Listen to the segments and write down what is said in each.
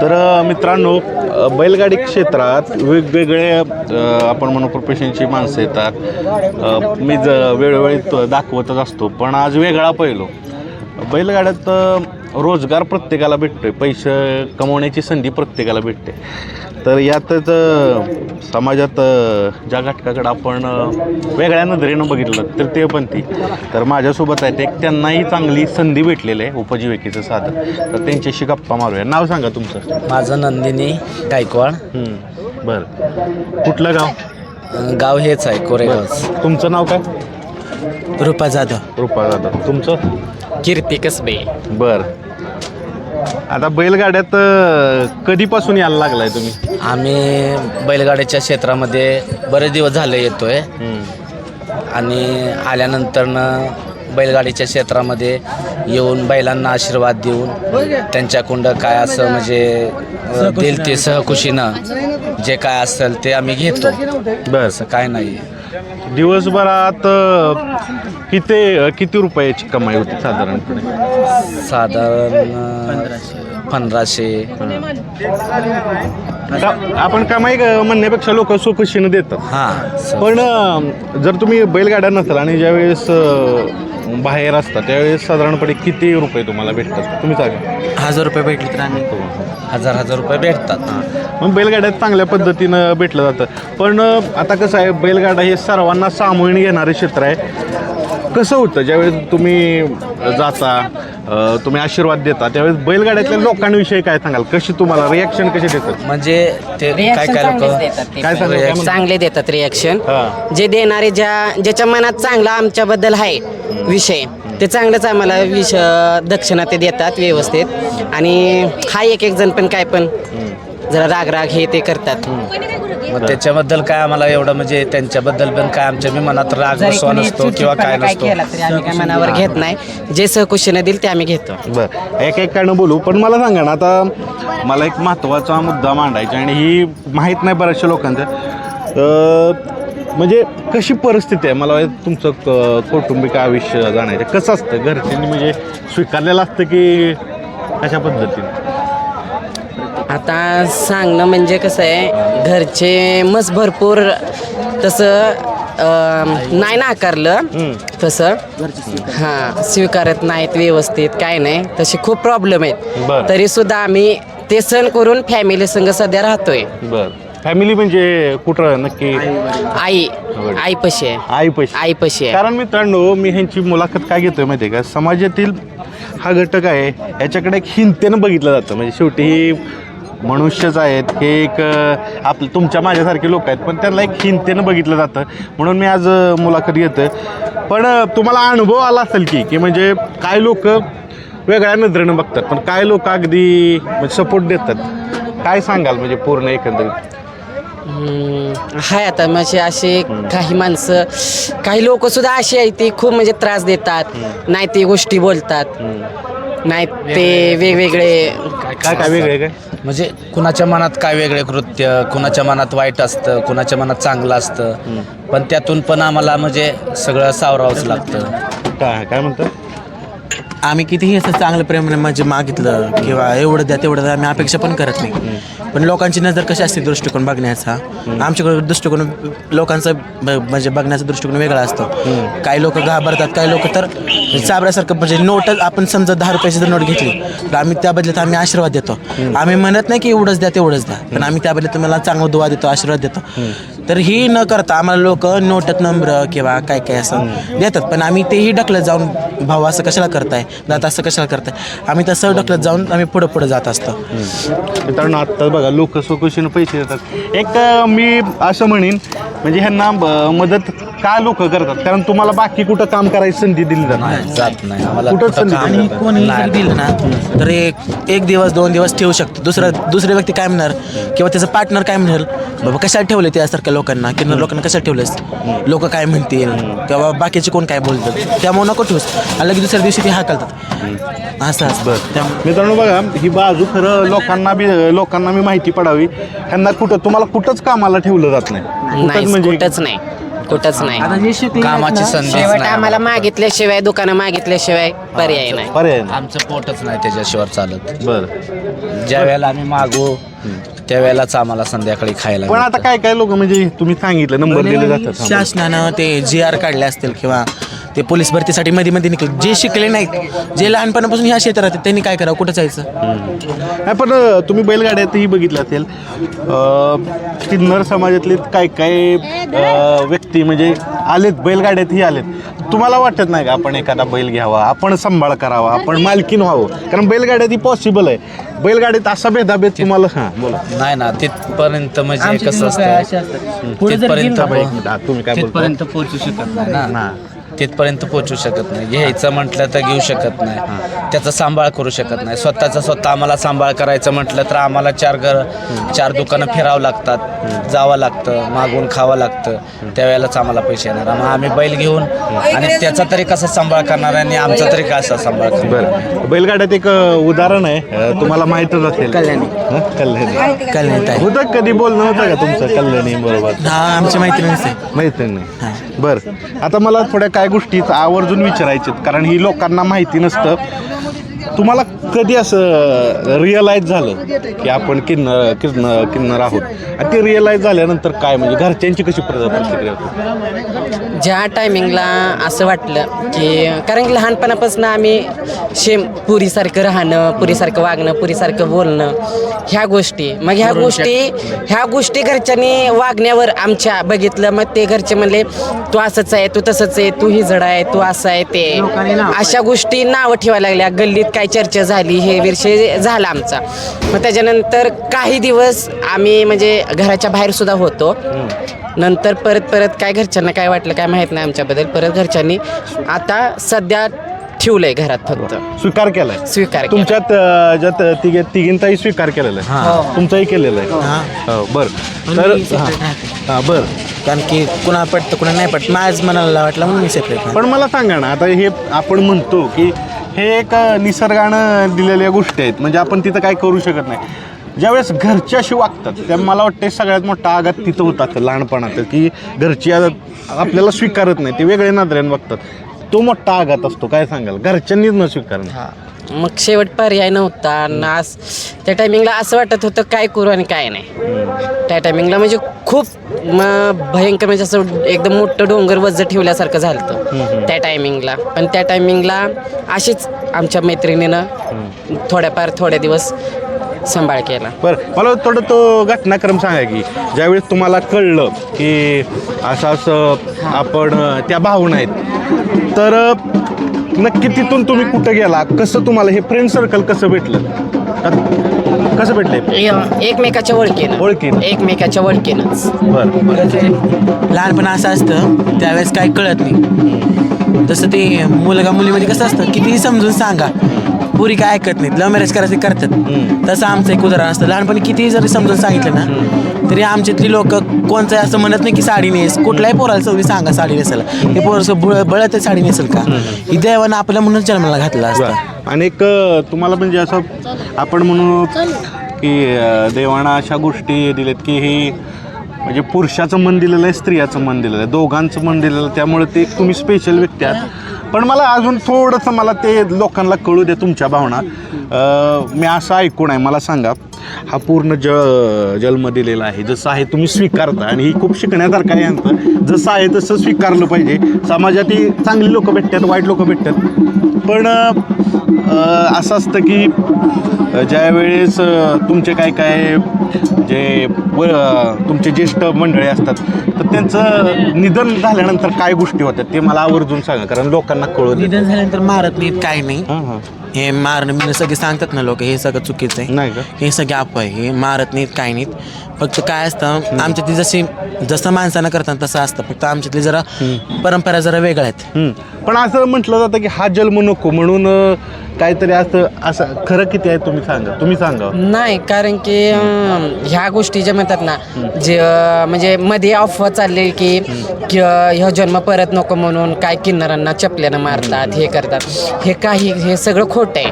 तर मित्रांनो बैलगाडी क्षेत्रात वेगवेगळे आपण म्हणू प्रोफेशनची माणसं येतात. मी ज वेळोवेळी दाखवतच असतो पण आज वेगळा पहिलो बैलगाड्यात रोजगार प्रत्येकाला भेटतोय पैसे कमवण्याची संधी प्रत्येकाला भेटते. तर यातच समाजात ज्या घटकाकडे आपण वेगळ्या नजरेनं बघितलं तर ते पण ती. तर माझ्यासोबत आहेत एक त्यांनाही चांगली संधी भेटलेली आहे उपजीविकेचं साधन. तर त्यांच्याशी गप्पा मारूया. नाव सांगा तुमचं. माझं नंदिनी गायकवाड. बरं. कुठलं गाव? गाव हेच आहे कोरेगाव. तुमचं नाव काय? रुपा जाधव. रुपा दादा तुमचं? कीर्ती कसबे. बर. आता बैलगाड्यात अं, कधीपासून यायला लागलाय तुम्ही? आम्ही बैलगाड्याच्या क्षेत्रामध्ये बरेच दिवस झाले येतोय. आणि आल्यानंतरनं बैलगाडीच्या क्षेत्रामध्ये येऊन बैलांना आशीर्वाद देऊन त्यांच्याकडं काय असं म्हणजे अं, दिल ते सहकुशीनं जे काय असेल ते आम्ही घेतो. बर. असं काय नाही. दिवसभरात अं, किती किती रुपयाची कमाई होती साधारणपणे? साधारण अं, पंधराशे. आपण कमाई म्हणण्यापेक्षा लोक सुखशीनं देतात. हां पण अं, जर तुम्ही बैलगाड्या नसाल आणि ज्यावेळेस अं, बाहेर असता त्यावेळेस साधारणपणे किती रुपये तुम्हाला भेटतात? तुम्ही सांगा. हजार रुपये भेटले तर आम्ही हजार हजार रुपये भेटतात. मग बैलगाड्यात चांगल्या पद्धतीनं भेटलं जातं. पण आता कसं आहे बैलगाडा हे सर्वांना सामावून घेणारे क्षेत्र आहे. कसं होतं ज्यावेळेस तुम्ही जाता तुम्ही आशीर्वाद देता त्यावेळेस बैलगाड्यातल्या लोकांविषयी काय सांगाल? कशी तुम्हाला रिॲक्शन कशी देतात? म्हणजे ते काय Reaction काय चांगलेच लोक देतात ते. काय सांगाल? चांगले देतात रिॲक्शन हा. जे देणारे ज्या ज्याच्या मनात चांगला आमच्याबद्दल आहे विषय ते चांगलंच आम्हाला विष दक्षिणा ते देतात व्यवस्थित. आणि हा एक एक जण पण काय पण जरा राग राग हे ते करतात. मग त्याच्याबद्दल काय आम्हाला एवढं म्हणजे त्यांच्याबद्दल पण काय आमच्या मी मनात राग जरी बसवा कोणी नसतो किंवा काय चुकीपणा नसतो. केला तरी आम्ही काय मनावर घेत नाही. जे सहकुशीने देईल ते आम्ही घेतो. बरं. एक एक कारणं बोलू पण मला सांगा ना आता मला एक महत्त्वाचा मुद्दा मांडायचा आणि ही माहीत नाही बऱ्याचशा लोकांचं. अं, म्हणजे कशी परिस्थिती आहे? मला तुमचं क- कौटुंबिक आयुष्य जाणायचं कसं असतं? घरच्यांनी म्हणजे स्वीकारलेलं असतं की कशा पद्धतीने? आता सांगणं म्हणजे कसं आहे घरचे मस्त भरपूर तसं नाही नाकारलं तसं. हां स्वीकारत नाहीत व्यवस्थित काय नाही तसे खूप प्रॉब्लेम. आहेत. तरी सुद्धा आम्ही ते सण करून फॅमिली संग सध्या राहतोय. बरं. फॅमिली म्हणजे कुठं नक्की? आई आई पशी आहे. आई पैसे आई पशी आहे. कारण मित्रांनो मी ह्यांची मुलाखत काय घेतोय माहिती आहे का? समाजातील हा घटक आहे याच्याकडे एक हिंतेनं बघितलं जातं. म्हणजे शेवटी ही मनुष्यच आहेत. हे एक आपलं तुमच्या माझ्यासारखे लोक आहेत पण त्यांना एक हिंतेनं बघितलं जातं. म्हणून मी आज मुलाखत घेतोय. पण तुम्हाला अनुभव आला असेल की की म्हणजे काय लोक वेगळ्या नजरेनं बघतात पण काय लोक अगदी सपोर्ट देतात? काय सांगाल म्हणजे पूर्ण एकंदरीत? हम्म, हाय आता म्हणजे असे काही माणसं काही लोक सुद्धा अशी आहेत ती खूप म्हणजे त्रास देतात. नाही ते गोष्टी बोलतात. नाही ते वेगवेगळे काय काय वेगळे काय? म्हणजे कुणाच्या मनात काय वेगळे कृत्य कुणाच्या मनात वाईट असतं कुणाच्या मनात चांगलं असतं. पण त्यातून पण आम्हाला म्हणजे सगळं सावरावंच लागतं. काय काय म्हणतात आम्ही कितीही असं चांगलं प्रेम म्हणजे मागितलं किंवा एवढं द्या तेवढं द्या आम्ही अपेक्षा पण करत नाही. पण लोकांची नजर कशी असते दृष्टिकोन बघण्याचा? आमच्याकडे दृष्टिकोन लोकांचा म्हणजे बघण्याचा दृष्टिकोन वेगळा असतो. काही लोक घाबरतात काही लोक तर चाबऱ्यासारखं म्हणजे नोट आपण समजा दहा रुपयाची जर नोट घेतली तर आम्ही त्या बदल्यात आम्ही आशीर्वाद देतो. आम्ही म्हणत नाही की एवढंच द्या तेवढंच द्या पण आम्ही त्या बदल्यात तुम्हाला चांगला दुवा देतो आशीर्वाद देतो. तर ही न करता आम्हाला लोक नोटत नम्र किंवा काय काय असं देतात. पण आम्ही तेही ढकलत जाऊन भाऊ असं कशाला करताय? दादा असं कशाला करताय? आम्ही तसं ढकलत जाऊन आम्ही पुढं पुढं जात असतो. मित्रांनो आत्ता बघा लोक स्वखुशीनं पैसे देतात. एक मी असं म्हणेन म्हणजे ह्यांना ब- मदत का लोक करतात? कारण तुम्हाला बाकी कुठं काम करायची संधी दिली जात नाही. नाही जात नाही. आम्हाला कुठंच कुठं संधी काम. आणि कोणी जर दिलं ना तर एक एक दिवस दोन दिवस ठेवू शकतो. दुसरा दुसरे व्यक्ती काय म्हणणार? किंवा त्याचा पार्टनर काय म्हणेल? बाबा कशाला ठेवले त्यासारख्या लोकांना? किंवा लोकांना कशाला ठेवलेस? लोक काय म्हणतील? किंवा बाकीचे कोण काय बोलतात त्यामुळे नको ठेवूस. आणि लगेच दुसऱ्या दिवशी ते हाकलतात असं असतं. त्यामुळे मित्रांनो बघा ही बाजू खरं लोकांना बी लोकांना मी माहिती पडावी. ह्यांना कुठं तुम्हाला कुठंच कामाला ठेवलं जात नाही. नाही कुठंच म्हणजे कुठंच नाही. कुठंच नाही. कामाची संधी शेवट आम्हाला मागितल्याशिवाय दुकानं मागितल्याशिवाय पर्याय नाही. पर्याय नाही. आमचं पोटच नाही त्याच्याशिवाय चालत. बरं. ज्या वेळेला आम्ही मागू त्यावेळेलाच आम्हाला संध्याकाळी खायला पण आता काय काय लोक म्हणजे तुम्ही सांगितलं नंबर दिले जातात. शासनानं ते जी आर काढले असतील किंवा ते पोलीस भरतीसाठी मध्ये मध्ये निघले. जे शिकले नाहीत जे लहानपणापासून ह्या क्षेत्रात आहेत त्यांनी काय करावं? कुठं जायचं? नाही पण अं, तुम्ही बैलगाड्यातही बघितलं असेल. अं, किन्नर समाजातले काय काय अं, व्यक्ती म्हणजे आलेत बैलगाड्यातही आलेत. तुम्हाला वाटत नाही का आपण एखादा बैल घ्यावा? आपण सांभाळ करावा आपण मालकीन व्हावं? कारण बैलगाड्यात ही पॉसिबल आहे. बैलगाडीत असा भेदाभेद तुम्हाला हां बोला. नाही ना तिथपर्यंत म्हणजे कसं असतं? तिथपर्यंत हा, तुम्ही काय बोलता? तिथपर्यंत पोहोचू शकत नाही ना. ना तिथपर्यंत पोहोचू शकत नाही. घ्यायचं म्हटलं तर घेऊ शकत नाही. त्याचा सांभाळ करू शकत नाही. स्वतःचा स्वतः आम्हाला सांभाळ करायचं म्हटलं तर आम्हाला चार घर चार दुकानं फिरावं लागतात. जावं लागतं मागून खावं लागतं. त्यावेळेलाच आम्हाला पैसे येणार. मग आम्ही बैल घेऊन आणि त्याचा तरी कसा सांभाळ करणार आणि आमचा तरी कसा सांभाळ करणार? बरं. बैलगाड्यात एक उदाहरण आहे. तुम्हाला माहीतच असेल. कल्याणी. कल्याणी. आहे होतं कधी बोलणं होतं का तुमचं कल्याणी बरोबर? हा आमची मैत्रिणीच आहे. माहिती नाही बरं. आता मला थोड्या काय गोष्टी आवर्जून विचारायचे कारण ही लोकांना माहिती नसतं. तुम्हाला कधी असं रिअलाईज झालं की आपण किन्नर किन्नर किन्नर आहोत? आणि ते रिअलाईज झाल्यानंतर काय? म्हणजे घरच्यांची कशी प्र- प्रतिक्रिया होती? ज्या टायमिंगला असं वाटलं की कारण की लहानपणापासून आम्ही शेम पुरीसारखं राहणं पुरीसारखं वागणं पुरीसारखं बोलणं ह्या गोष्टी. मग ह्या गोष्टी ह्या गोष्टी घरच्यांनी वागण्यावर आमच्या बघितलं. मग ते घरचे म्हणले तू असंच आहे तू तसंच आहे तू ही जड आहे तू असं आहे ते. अशा गोष्टी नावं ठेवायला लागल्या. गल्लीत काय चर्चा झाली हे विषय झाला आमचा. मग त्याच्यानंतर काही दिवस आम्ही म्हणजे घराच्या बाहेर सुद्धा होतो. नंतर परत परत काय घरच्यांना काय वाटलं काय माहीत नाही आमच्याबद्दल. परत घरच्यांनी आता सध्या ठेवलंय घरात फक्त. स्वीकार केलाय. स्वीकार केला. तुमच्यात अं, ज्यात तिघे तिघींचाही स्वीकार केलेला आहे. तुमचाही केलेला आहे. हो, बरं. तर हां. हां बरं. कारण की कुणा पटतं कुणा नाही पटत. माझ्याच मनाला वाटलं म्हणून मी सेपरेट पण मला सांगा ना आता हे आपण म्हणतो की हे एक निसर्गानं दिलेल्या गोष्टी आहेत. म्हणजे आपण तिथं काय करू शकत नाही. ज्यावेळेस घरचे वागतात त्या मला वाटते सगळ्यात मोठा आघात तिथं होतात लहानपणात. की घरची आपल्याला स्वीकारत नाही ते वेगळे नजरेने बघतात. तो मोठा आघात असतो काय सांगाल? घरच्यांनीच न स्वीकारणं. मग शेवट पर्याय नव्हता. आणि आज त्या टायमिंगला असं वाटत होतं काय करू आणि काय नाही. त्या टायमिंगला म्हणजे खूप म, भयंकर म्हणजे असं एकदम मोठं डोंगर वज्ज ठेवल्यासारखं झालं होतं. त्या टायमिंगला पण त्या टायमिंगला अशीच आमच्या मैत्रिणीनं थोड्याफार थोड्या दिवस सांभाळ केला. बरं मला थोडं तो घटनाक्रम सांगा की ज्यावेळेस तुम्हाला कळलं की असं असं आपण अ, त्या भावना आहेत. तर अ, नक्की तिथून तुम्ही कुठं गेला? कसं तुम्हाला हे फ्रेंड सर्कल कसं भेटलं? का- कसं भेटलं एकमेकाच्या ओळखीनं. ओळखीनं. एकमेकाच्या ओळखीनंच. बरं. लहानपण असं असतं त्यावेळेस काही कळत नाही. तसं ते मुलगा मुलीमध्ये कसं असतं कितीही समजून सांगा. पुरी काय ऐकत नाहीत. लव्ह मॅरेज करायचे करतात. तसं आमचं एक उदाहरण असतं. लहानपणी कितीही जरी समजून सांगितलं ना तरी आमच्यातली लोक कोणचं असं म्हणत नाही की साडी नेस. कुठल्याही पोराला सवयी सांगा साडी नेसायला. हे पोरं बळत साडी नेसेल का? ही देवानं आपल्या म्हणून जन्माला घातला असतं. आणि एक तुम्हाला म्हणजे असं आपण म्हणू की देवानं अशा गोष्टी दिल्यात की ही म्हणजे पुरुषाचं मन दिलेलं आहे स्त्रियाचं मन दिलेलं आहे दोघांचं मन दिलेलं आहे. त्यामुळे ते तुम्ही स्पेशल व्यक्ती आहात. पण मला अजून थोडंसं मला ते लोकांना कळू द्या तुमच्या भावना. मी असं ऐकून आहे मला सांगा. हा पूर्ण ज जन्म दिलेला आहे. जसं आहे तुम्ही स्वीकारता आणि ही खूप शिकण्यासारखं आहे यांचं. जसं आहे तसं स्वीकारलं पाहिजे. समाजात ही चांगली लोकं भेटतात वाईट लोकं भेटतात. पण असं असतं की अ, ज्या वेळेस अ, तुमचे काय काय जे व तुमचे ज्येष्ठ मंडळी असतात तर त्यांचं निधन झाल्यानंतर काय गोष्टी होतात ते मला आवर्जून सांगा कारण लोकांना कळू दे निधन झाल्यानंतर मारत नाहीत काही नाही. हां मारणं मी सगळे सांगतात ना लोक हे सगळं चुकीचं आहे. नाही का? हे सगळे अफवा आहे हे मारत नाहीत काही नाहीत. फक्त काय असतं आमच्यातली जशी जसं माणसानं करतात तसं असतं. फक्त आमच्यातली जरा परंपरा जरा वेगळ्या आहेत. पण असं म्हटलं जातं की हा जन्म नको म्हणून अ, काहीतरी असं असं खरं किती आहे तुम्ही सांगा तुम्ही सांगा. नाही कारण की अं, ह्या गोष्टी ज्या म्हणतात ना जे अं, म्हणजे मध्ये अफवा चालले की की, अं, ह्या जन्म परत नको म्हणून काय किन्नरांना चपल्यानं मारतात हे करतात हे काही हे सगळं खोटं आहे.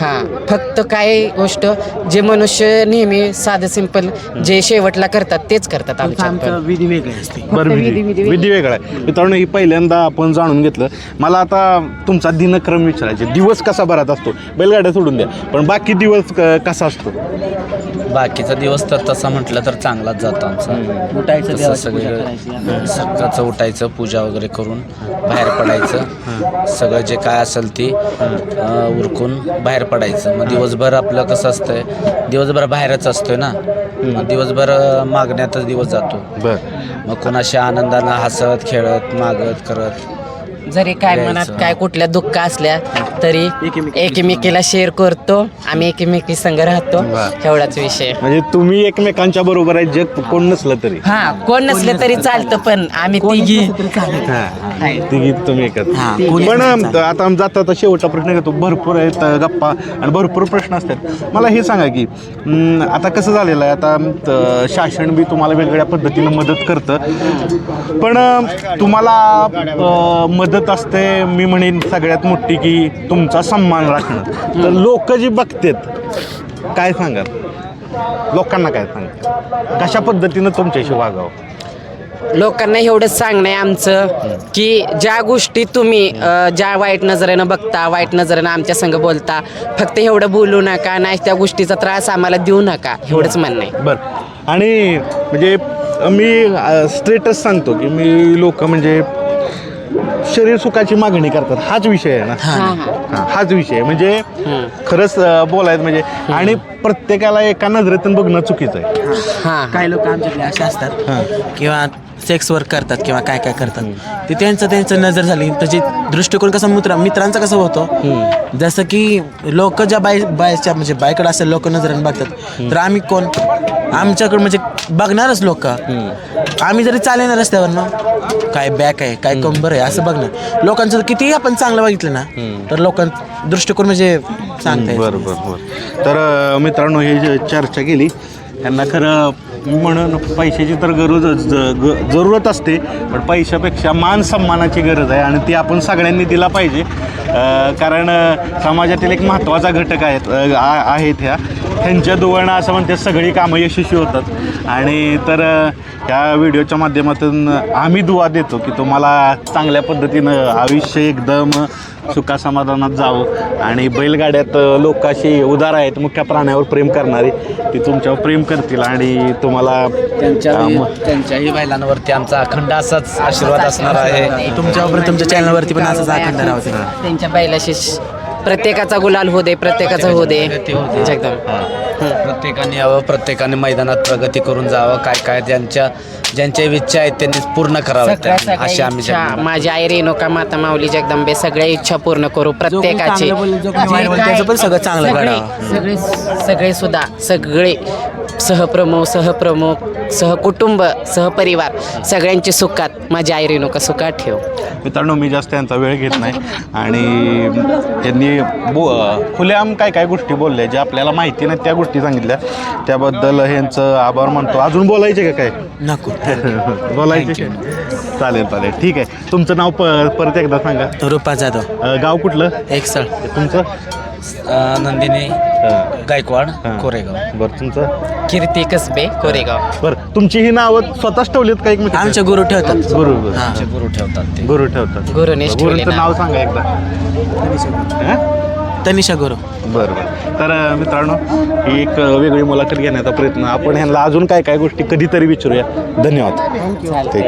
हां फक्त काय गोष्ट जे मनुष्य नेहमी साधं सिंपल जे शेवटला करतात तेच करतात आमचं विधी वेगळी असते. बरं विधी विधी वेगळा आहे. मित्रांनो ही पहिल्यांदा आपण जाणून घेतलं. मला आता तुमचा दिनक्रम विचारायचे दिवस कसा भरात असतो. बैलगाड्या सोडून द्या. पण बाकी दिवस क- कसा असतो? बाकीचा दिवस तर तसा म्हटलं तर चांगलाच जातो आमचा. उठायचं तसं देवाची पूजा सगळं करायची सकाळचं उठायचं पूजा वगैरे करून बाहेर पडायचं. सगळं जे काय असेल ती अं, उरकून बाहेर पडायचं. मग दिवसभर आपलं कसं असतंय दिवसभर बाहेरच असतोय ना. मग दिवसभर अं, मागण्यातच दिवस जातो. बरं. मग कोणाशी आनंदानं हसत खेळत मागत करत. जरी काय. मनात काय कुठल्या दुःख असल्या तरी एकमेकी- एकमेकीला शेअर करतो आम्ही एकमेकी संग राहतो. वा. एवढाच विषय. म्हणजे तुम्ही एकमेकांच्या बरोबर आहे जग कोण नसलं तरी. हा कोण नसले तरी चालतं पण आम्ही तिघी. तिघी तुम्ही हा, पण. आता जाता आता शेवटचा प्रश्न घेतो. भरपूर आहेत गप्पा आणि भरपूर प्रश्न असतात. मला हे सांगा की आता कसं झालेलं आहे? आता शासन बी तुम्हाला वेगवेगळ्या पद्धतीनं मदत करतं. पण तुम्हाला अ, मदत असते मी म्हणेन सगळ्यात मोठी की तुमचा सन्मान राखणं. तर लोक जी बघतात काय सांगाल? लोकांना काय सांगा कशा पद्धतीनं तुमच्याशी वागावं? लोकांना एवढंच सांगणं आहे आमचं की ज्या गोष्टी तुम्ही ज्या वाईट नजरेनं बघता वाईट नजरेनं आमच्या संग बोलता फक्त एवढं बोलू नका नाही त्या गोष्टीचा त्रास आम्हाला देऊ नका एवढंच म्हणणं आहे. बर. आणि म्हणजे मी स्टेटस सांगतो की मी लोक म्हणजे शरीर सुखाची मागणी करतात. हाच विषय आहे ना. हा, हाच विषय आहे. म्हणजे खरंच अं, बोलायचं म्हणजे आणि प्रत्येकाला एका नजरेतून बघणं चुकीचं आहे. हां. काही लोक आमच्याकडे असे असतात किंवा सेक्स वर्क करतात किंवा काय काय करतात. ते त्यांचं त्यांचं नजर झाली. त्याची दृष्टिकोन कसा मित्र मित्रांचा कसं होतो? जसं की लोक ज्या बाय बायच्या म्हणजे बायकडे असेल लोक नजरेने बघतात. तर आम्ही कोण? आमच्याकडे म्हणजे बघणारच लोक. आम्ही जरी चालेल ना रस्त्यावर ना काय बॅक आहे काय कंबर आहे असं बघणार लोकांचं कितीही आपण चांगलं बघितलं ना तर लोकांचं दृष्टिकोन म्हणजे सांगता येत बरं बरं बरं. तर मित्रांनो हे जे चर्चा केली त्यांना खरं म्हणून पैशाची तर गरज जरूरत असते पण पैशापेक्षा मान सन्मानाची गरज आहे आणि ती आपण सगळ्यांनी दिला पाहिजे. कारण समाजातील एक महत्त्वाचा घटक आहेत आहेत ह्या. त्यांच्या दुवळणं असं म्हणते सगळी कामं यशस्वी होतात. आणि तर ह्या व्हिडिओच्या माध्यमातून आम्ही दुवा देतो की तुम्हाला चांगल्या पद्धतीनं आयुष्य एकदम सुखा समाधानात जावं. आणि बैलगाड्यात लोक अशी उदार आहेत मुख्य प्राण्यावर प्रेम करणारी ती तुमच्यावर प्रेम करतील आणि तुम्हाला त्यांच्या त्यांच्याही बैलांवरती आमचा अखंड असाच आशीर्वाद असणार आहे. तुमच्यावर तुमच्या चॅनलवरती पण असंच आखंड राहू दे. त्यांच्या बैलाशी प्रत्येकाचा गुलाल होऊ दे प्रत्येकाचा होऊ दे प्रगती होऊ दे. एकदम प्रत्येकाने यावं प्रत्येकाने मैदानात प्रगती करून जावं काय काय ज्यांच्या ज्यांच्या इच्छा आहेत त्यांनी पूर्ण सगळ्या त्या. अशी आम्ही इच्छा. माझी आई रेणुका माता माऊली जगदंबे सगळ्या इच्छा पूर्ण करू प्रत्येकाची जो काय-. सगळे सगळे सुद्धा सगळे सहप्रमुख सहप्रमुख सहकुटुंब सहपरिवार सगळ्यांची सुखात माझी आई रेणुका सुखात ठेव. मित्रांनो मी जास्त यांचा वेळ घेत नाही. आणि त्यांनी बो खुलेआम काय काय गोष्टी बोलल्या ज्या आपल्याला माहिती नाही त्या गोष्टी सांगितल्या. त्याबद्दल यांचं आभार मानतो. अजून बोलायचे का काय? नको. बोलायचे. चालेल चालेल. ठीक आहे. तुमचं नाव प परत एकदा सांगा. रुपा जाधव. अं, गाव कुठलं? एक सळ तुमचं नंदिनी हां. गायकवाड. कोरेगाव. बरं तुमचं? कीर्ती कसबे कोरेगाव. बरं तुमची ही नावं स्वतःच ठेवलीत का एक आमच्या गुरु ठेवतात. गुरु गुरु. हा. आमचे गुरु ठेवतात ते. गुरु ठेवतात. गुरुनेच ठेवले गुरुचं नाव. नाव सांगा एकदा. हां? तनिषा गुरु. बरं बरं. तर अ, मित्रांनो ही एक अ, वेगळी मुलाखत घेण्याचा प्रयत्न. आपण ह्यांना अजून काय काय गोष्टी कधीतरी विचारूया. धन्यवाद. ठीक